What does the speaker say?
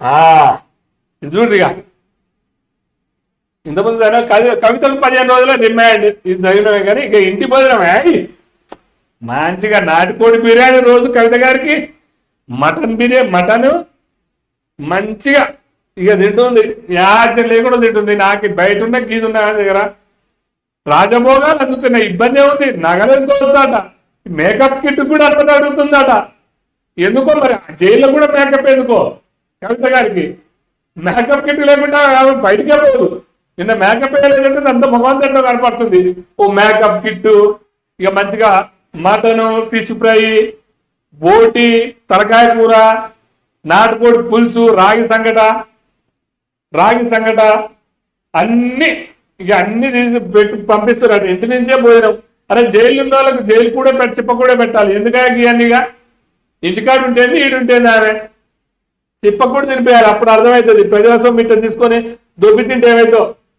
ఆ, ఇది చూడ్రిగా ఇంతకుముందు చదివిన కవి కవితలు పదిహేను రోజుల రిమాండ్ ఇది చదివినవే కానీ ఇక ఇంటి భోజనమే. అయ్. మంచిగా నాటుకోడి బిర్యానీ రోజు కవిత గారికి మటన్ బిర్యానీ మటన్ మంచిగా ఇక తింటుంది. యాచన లేకుండా తింటుంది. నాకు బయట ఉన్న గీత ఉన్న దగ్గర. రాజభోగాలు అందుతున్నాయి. ఇబ్బంది ఏముంది? నగలేసుకోవచ్చట. మేకప్ కిట్ కూడా అట్లా అడుగుతుందట. ఎందుకో మరి? జైల్లో కూడా మేకప్ ఎందుకో? కవిత గారికి. మేకప్ కిట్ లేకుండా ఆమె పోదు. నిన్న మేకప్ వేయలేదంటే అంత ముఖం కనపడుతుంది. ఓ మేకప్ కిట్ ఇక మంచిగా మటను ఫిష్ ఫ్రై బోటి తలకాయ కూర నాటుకోడి పులుసు రాగి సంగట రాగి సంగట అన్ని ఇక అన్ని తీసి పెట్టి పంపిస్తున్నారు ఇంటి నుంచే భోజనం అరే జైలు ఉన్న వాళ్ళకు జైలు కూడా పెట్టి చెప్ప కూడా పెట్టాలి. ఎందుకంటే ఇవన్నీగా ఇంటికాడు ఉంటేంది ఈడుంటేంది ఆమె. తిప్పకూడదు కూడా అప్పుడు అర్థమవుతుంది. ప్రజల సొమ్ము తీసుకొని దొబ్బి తింటే ఏమైతో?